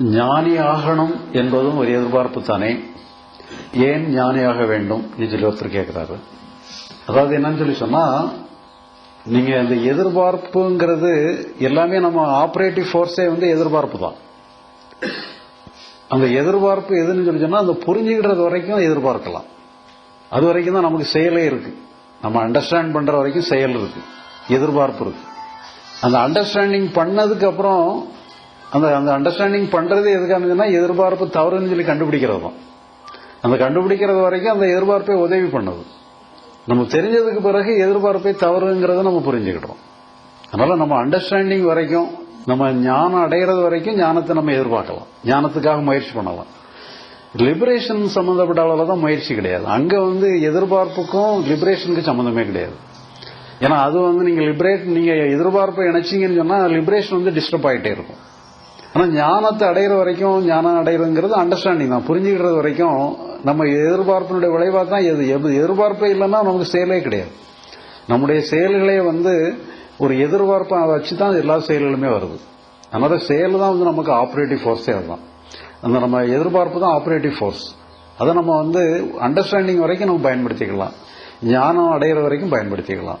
ஞானி ஆகணும் என்பதும் ஒரு எதிர்பார்ப்பு தானே ஏன் ஞானியாக வேண்டும்? சொல்லி ஒருத்தர் கேட்கிறாரு. அதாவது என்னன்னு சொல்லி சொன்னா நீங்க இந்த எதிர்பார்ப்புங்கிறது எல்லாமே நம்ம ஆபரேட்டிவ் ஃபோர்ஸே வந்து எதிர்பார்ப்பு தான். அந்த எதிர்பார்ப்பு எதுன்னு சொல்லி சொன்னா அந்த புரிஞ்சுக்கிறது வரைக்கும் எதிர்பார்க்கலாம். அது வரைக்கும் தான் நமக்கு செயலே இருக்கு. நம்ம அண்டர்ஸ்டாண்ட் பண்ற வரைக்கும் செயல் இருக்கு. எதிர்பார்ப்பு இருக்கு. அந்த அண்டர்ஸ்டாண்டிங் பண்ணதுக்கு அப்புறம் அந்த அந்த அண்டர்ஸ்டாண்டிங் பண்றது எதுக்கானதுன்னா எதிர்பார்ப்பு தவறுன்னு சொல்லி கண்டுபிடிக்கிறது தான் அந்த கண்டுபிடிக்கிறது வரைக்கும் அந்த எதிர்பார்ப்பை உதவி பண்ணுது. நம்ம தெரிஞ்சதுக்கு பிறகு எதிர்பார்ப்பை தவறுங்கிறத நம்ம புரிஞ்சுக்கிட்டோம். அதனால நம்ம அண்டர்ஸ்டாண்டிங் வரைக்கும் நம்ம ஞானம் அடைகிறது வரைக்கும் ஞானத்தை நம்ம எதிர்பார்க்கலாம். ஞானத்துக்காக முயற்சி பண்ணலாம். லிபரேஷன் சம்பந்தப்பட்ட அளவில் தான் முயற்சி கிடையாது. அங்க வந்து எதிர்பார்ப்புக்கும் லிபரேஷனுக்கு சம்பந்தமே கிடையாது. ஏன்னா அது வந்து நீங்க லிபரேட் நீங்க எதிர்பார்ப்பை இணைச்சிங்கன்னு சொன்னா லிபரேஷன் வந்து டிஸ்டர்ப் ஆகிட்டே இருக்கும். ஆனா ஞானத்தை அடையிற வரைக்கும் ஞானம் அடையிறதுங்கிறது அண்டர்ஸ்டாண்டிங் தான். புரிஞ்சுக்கிறது வரைக்கும் நம்ம எதிர்பார்ப்பினுடைய விளைவாக தான் எது? எது- எதிர்பார்ப்பே இல்லைன்னா நமக்கு செயலே கிடையாது. நம்முடைய செயல்களே வந்து ஒரு எதிர்பார்ப்பை வச்சு தான் எல்லா செயல்களுமே வருது. அதனால செயல் தான் வந்து நமக்கு ஆப்ரேட்டிவ் ஃபோர்ஸே அதுதான். அந்த நம்ம எதிர்பார்ப்பு தான் ஆப்ரேட்டிவ் ஃபோர்ஸ் அதை நம்ம வந்து அண்டர்ஸ்டாண்டிங் வரைக்கும் நம்ம பயன்படுத்திக்கலாம். ஞானம் அடையிற வரைக்கும் பயன்படுத்திக்கலாம்.